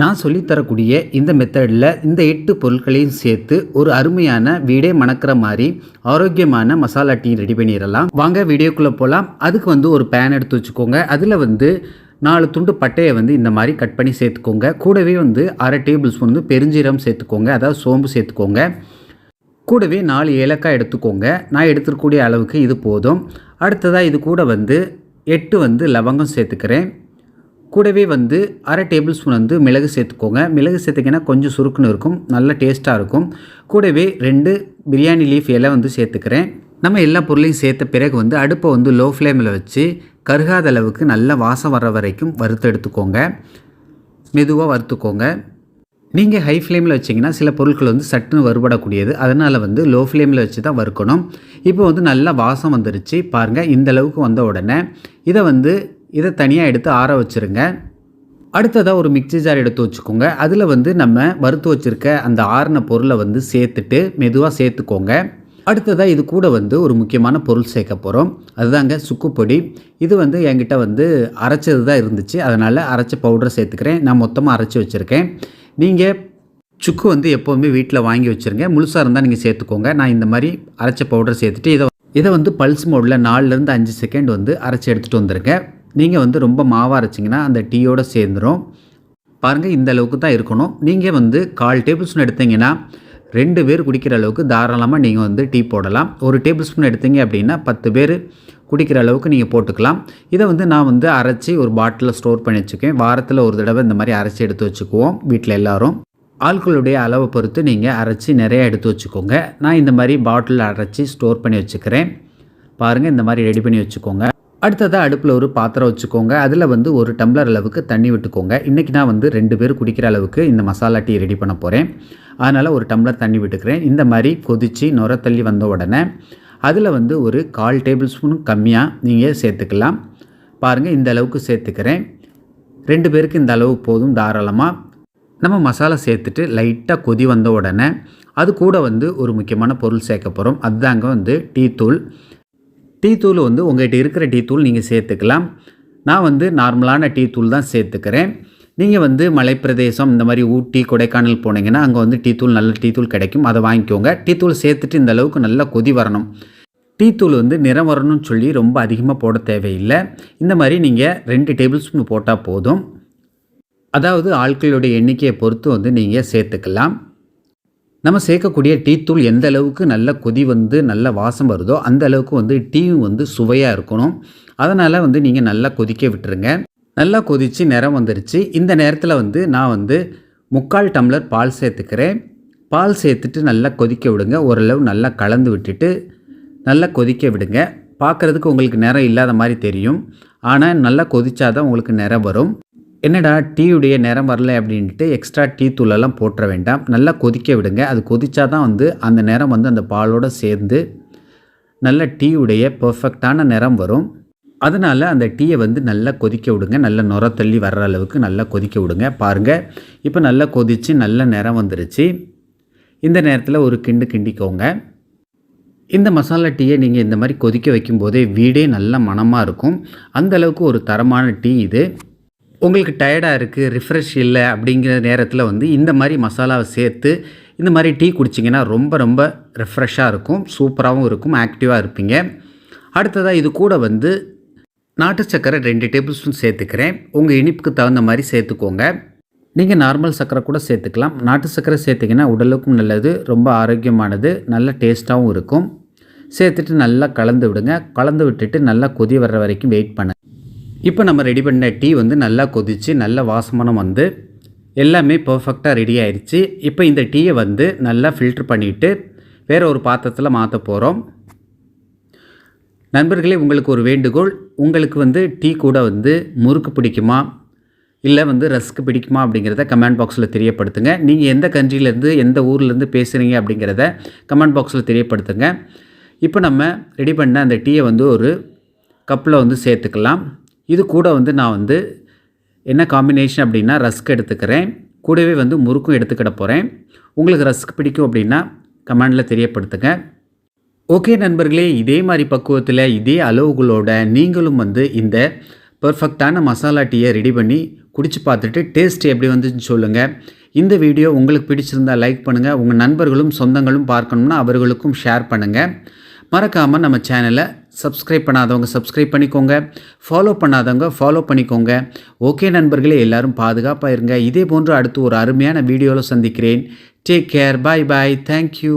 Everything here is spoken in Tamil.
நான் சொல்லித்தரக்கூடிய இந்த மெத்தடில் இந்த எட்டு பொருட்களையும் சேர்த்து ஒரு அருமையான வீடே மணக்கிற மாதிரி ஆரோக்கியமான மசாலா டீ ரெடி பண்ணிடலாம். வாங்க வீடியோக்குள்ளே போகலாம் அதுக்கு வந்து ஒரு பேன் எடுத்து வச்சுக்கோங்க. அதில் வந்து நாலு துண்டு பட்டையை வந்து இந்த மாதிரி கட் பண்ணி சேர்த்துக்கோங்க. கூடவே வந்து அரை டேபிள் ஸ்பூன் வந்து பெருஞ்சீரம் சேர்த்துக்கோங்க. அதாவது சோம்பு சேர்த்துக்கோங்க. கூடவே நாலு ஏலக்காய் எடுத்துக்கோங்க. நான் எடுத்துக்கூடிய அளவுக்கு இது போதும். அடுத்ததாக இது கூட வந்து எட்டு வந்து லவங்கம் சேர்த்துக்கிறேன். கூடவே வந்து அரை டேபிள் ஸ்பூன் வந்து மிளகு சேர்த்துக்கோங்க. மிளகு சேர்த்துக்கினா கொஞ்சம் சுருக்குன்னு இருக்கும். நல்ல டேஸ்ட்டாக இருக்கும். கூடவே ரெண்டு பிரியாணி லீஃப் எல்லாம் வந்து சேர்த்துக்கிறேன். நம்ம எல்லா பொருளையும் சேர்த்த பிறகு வந்து அடுப்பை வந்து லோ ஃப்ளேமில் வச்சு கருகாத அளவுக்கு நல்ல வாசம் வர வரைக்கும் வறுத்து எடுத்துக்கோங்க. மெதுவாக வறுத்துக்கோங்க. நீங்கள் ஹை ஃப்ளேமில் வச்சிங்கன்னா சில பொருட்கள் வந்து சட்டுன்னு வருபடக்கூடியது அதனால் வந்து லோ ஃப்ளேமில் வச்சு தான் வறுக்கணும். இப்போ வந்து நல்லா வாசம் வந்துருச்சு. பாருங்கள் இந்த அளவுக்கு வந்த உடனே இதை வந்து இதை தனியாக எடுத்து ஆற வச்சுருங்க. அடுத்ததாக ஒரு மிக்ஸி ஜார் எடுத்து வச்சுக்கோங்க. அதில் வந்து நம்ம வறுத்து வச்சுருக்க அந்த ஆறின பொருளை வந்து சேர்த்துட்டு மெதுவாக சேர்த்துக்கோங்க. அடுத்ததாக இது கூட வந்து ஒரு முக்கியமான பொருள் சேர்க்க போகிறோம் அதுதாங்க சுக்குப்பொடி. இது வந்து என்கிட்ட வந்து அரைச்சது தான் இருந்துச்சு. அதனால் அரைச்ச பவுடரை சேர்த்துக்கிறேன். நான் மொத்தமாக அரைச்சி வச்சுருக்கேன். நீங்கள் சுக்கு வந்து எப்போவுமே வீட்டில் வாங்கி வச்சுருங்க. முழுசாக இருந்தால் நீங்கள் சேர்த்துக்கோங்க. நான் இந்த மாதிரி அரைச்ச பவுடர் சேர்த்துட்டு இதை இதை வந்து பல்ஸ் மோடில் நாலுலேருந்து அஞ்சு செகண்ட் வந்து அரைச்சி எடுத்துகிட்டு வந்துருங்க. நீங்கள் வந்து ரொம்ப மாவாக அரைச்சிங்கன்னா அந்த டீயோடு சேர்ந்துடும் பாருங்கள் இந்த அளவுக்கு தான் இருக்கணும். நீங்கள் வந்து கால் டேபிள் ஸ்பூன் எடுத்தீங்கன்னா ரெண்டு பேர் குடிக்கிற அளவுக்கு தாராளமாக நீங்கள் வந்து டீ போடலாம். ஒரு டேபிள் ஸ்பூன் எடுத்தீங்க அப்படின்னா பத்து பேர் குடிக்கிற அளவுக்கு நீங்கள் போட்டுக்கலாம். இதை வந்து நான் வந்து அரைச்சி ஒரு பாட்டிலில் ஸ்டோர் பண்ணி வச்சுக்கேன் வாரத்தில் ஒரு தடவை இந்த மாதிரி அரைச்சி எடுத்து வச்சுக்குவோம் வீட்டில் எல்லோரும். ஆட்களுடைய அளவை பொறுத்து நீங்கள் அரைச்சி நிறையா எடுத்து வச்சுக்கோங்க. நான் இந்த மாதிரி பாட்டிலில் அரைச்சி ஸ்டோர் பண்ணி வச்சுக்கிறேன். பாருங்கள் இந்த மாதிரி ரெடி பண்ணி வச்சுக்கோங்க. அடுத்ததாக அடுப்பில் ஒரு பாத்திரம் வச்சுக்கோங்க. அதில் வந்து ஒரு டம்ளர் அளவுக்கு தண்ணி விட்டுக்கோங்க. இன்றைக்கி நான் வந்து ரெண்டு பேர் குடிக்கிற அளவுக்கு இந்த மசாலா டீ ரெடி பண்ண போகிறேன் அதனால் ஒரு டம்ளர் தண்ணி விட்டுக்கிறேன். இந்த மாதிரி கொதித்து நுர தள்ளி வந்த உடனே அதில் வந்து ஒரு கால் டேபிள் ஸ்பூன் கம்மியாக நீங்கள் சேர்த்துக்கலாம். பாருங்கள் இந்த அளவுக்கு சேர்த்துக்கிறேன். ரெண்டு பேருக்கு இந்த அளவு போதும் தாராளமாக நம்ம மசாலா சேர்த்துட்டு லைட்டாக கொதி வந்த உடனே அது கூட வந்து ஒரு முக்கியமான பொருள் சேர்க்க போகிறோம் அதுதாங்க வந்து டீ தூள். டீ தூள் வந்து உங்கள்கிட்ட இருக்கிற டீ தூள் நீங்கள் சேர்த்துக்கலாம். நான் வந்து நார்மலான டீ தூள் தான் சேர்த்துக்கிறேன். நீங்கள் வந்து மலைப்பிரதேசம் இந்த மாதிரி ஊட்டி கொடைக்கானல் போனீங்கன்னா அங்கே வந்து டீ தூள் நல்ல டீ தூள் கிடைக்கும். அதை வாங்கிக்கோங்க. டீ தூள் சேர்த்துட்டு இந்த அளவுக்கு நல்லா கொதி வரணும். டீ தூள் வந்து நிறம் வரணும்னு சொல்லி ரொம்ப அதிகமாக போட தேவையில்லை. இந்த மாதிரி நீங்கள் ரெண்டு டேபிள் ஸ்பூன் போட்டால் போதும். அதாவது ஆட்களுடைய எண்ணிக்கையை பொறுத்து வந்து நீங்கள் சேர்த்துக்கலாம். நம்ம சேர்க்கக்கூடிய டீ தூள் எந்த அளவுக்கு நல்ல கொதி வந்து நல்ல வாசம் வருதோ அந்த அளவுக்கு வந்து டீயும் வந்து சுவையாக இருக்கணும். அதனால் வந்து நீங்கள் நல்லா கொதிக்க விட்டுருங்க. நல்லா கொதித்து நிறம் வந்துருச்சு. இந்த நேரத்தில் வந்து நான் வந்து முக்கால் டம்ளர் பால் சேர்த்துக்கிறேன். பால் சேர்த்துட்டு நல்லா கொதிக்க விடுங்க. ஓரளவு நல்லா கலந்து விட்டுட்டு நல்லா கொதிக்க விடுங்க. பார்க்குறதுக்கு உங்களுக்கு நிறம் இல்லாத மாதிரி தெரியும். ஆனால் நல்லா கொதிச்சாதான் உங்களுக்கு நிறம் வரும். என்னடா டீயுடைய நிறம் வரல அப்படின்ட்டு எக்ஸ்ட்ரா டீ தூளெல்லாம் போட்டுற வேண்டாம். நல்லா கொதிக்க விடுங்க. அது கொதித்தா தான் வந்து அந்த நிறம் வந்து அந்த பாலோடு சேர்ந்து நல்ல டீயுடைய பர்ஃபெக்டான நிறம் வரும். அதனால் அந்த டீயை வந்து நல்லா கொதிக்க விடுங்க. நல்லா நுர தள்ளி வர்ற அளவுக்கு நல்லா கொதிக்க விடுங்க. பாருங்கள் இப்போ நல்லா கொதித்து நல்ல நிறம் வந்துருச்சு. இந்த நேரத்தில் ஒரு கிண்டு கிண்டிக்கோங்க. இந்த மசாலா டீயை நீங்கள் இந்த மாதிரி கொதிக்க வைக்கும்போதே வீடே நல்ல மணமாக இருக்கும். அந்த அளவுக்கு ஒரு தரமான டீ இது. உங்களுக்கு டயர்டாக இருக்குது ரிஃப்ரெஷ் இல்லை அப்படிங்கிற நேரத்தில் வந்து இந்த மாதிரி மசாலாவை சேர்த்து இந்த மாதிரி டீ குடிச்சிங்கன்னா ரொம்ப ரொம்ப ரெஃப்ரெஷ்ஷாக இருக்கும் சூப்பராகவும் இருக்கும் ஆக்டிவாக இருப்பீங்க. அடுத்ததாக இது கூட வந்து நாட்டு சர்க்கரை ரெண்டு டேபிள் ஸ்பூன் சேர்த்துக்கிறேன். உங்கள் இனிப்புக்கு தகுந்த மாதிரி சேர்த்துக்கோங்க. நீங்கள் நார்மல் சர்க்கரை கூட சேர்த்துக்கலாம். நாட்டு சர்க்கரை சேர்த்திங்கன்னா உடலுக்கும் நல்லது ரொம்ப ஆரோக்கியமானது நல்ல டேஸ்ட்டாகவும் இருக்கும். சேர்த்துட்டு நல்லா கலந்து விடுங்க. கலந்து விட்டுட்டு நல்லா கொதி வர்ற வரைக்கும் வெயிட் பண்ணுங்கள் இப்போ நம்ம ரெடி பண்ண டீ வந்து நல்லா கொதித்து நல்ல வாசமானம் வந்து எல்லாமே பர்ஃபெக்டாக ரெடி ஆயிடுச்சு இப்போ இந்த டீயை வந்து நல்லா ஃபில்ட்ரு பண்ணிவிட்டு வேறு ஒரு பாத்திரத்தில் மாற்ற போகிறோம் நண்பர்களே உங்களுக்கு ஒரு வேண்டுகோள். உங்களுக்கு வந்து டீ கூட வந்து முறுக்கு பிடிக்குமா? இல்லை வந்து ரஸ்க்கு பிடிக்குமா அப்படிங்கிறத கமெண்ட் பாக்ஸில் தெரியப்படுத்துங்க. நீங்கள் எந்த கண்ட்ரிலேருந்து எந்த ஊர்லேருந்து பேசுகிறீங்க அப்படிங்கிறத கமெண்ட் பாக்ஸில் தெரியப்படுத்துங்க. இப்போ நம்ம ரெடி பண்ண அந்த டீயை வந்து ஒரு கப்பில் வந்து சேர்த்துக்கலாம். இது கூட வந்து நான் வந்து என்ன காம்பினேஷன் அப்படின்னா ரஸ்க் எடுத்துக்கிறேன். கூடவே வந்து முறுக்கும் எடுத்துக்கிட போகிறேன் உங்களுக்கு ரஸ்க் பிடிக்கும் அப்படின்னா கமெண்டில் தெரியப்படுத்துங்க. ஓகே நண்பர்களே இதே மாதிரி பக்குவத்தில் இதே அளவுகளோட நீங்களும் வந்து இந்த பர்ஃபெக்டான மசாலா டீயை ரெடி பண்ணி குடிச்சு பார்த்துட்டு டேஸ்ட் எப்படி வந்துச்சுன்னு சொல்லுங்கள் இந்த வீடியோ உங்களுக்கு பிடிச்சிருந்தா லைக் பண்ணுங்கள் உங்கள் நண்பர்களும் சொந்தங்களும் பார்க்கணும்னா அவர்களுக்கும் ஷேர் பண்ணுங்கள் மறக்காமல் நம்ம சேனலை சப்ஸ்கிரைப் பண்ணாதவங்க சப்ஸ்கிரைப் பண்ணிக்கோங்க. ஃபாலோ பண்ணாதவங்க ஃபாலோ பண்ணிக்கோங்க. ஓகே நண்பர்களே எல்லோரும் பாதுகாப்பாக இருங்க. இதே போன்று அடுத்து ஒரு அருமையான வீடியோவில் சந்திக்கிறேன். Take care bye bye thank you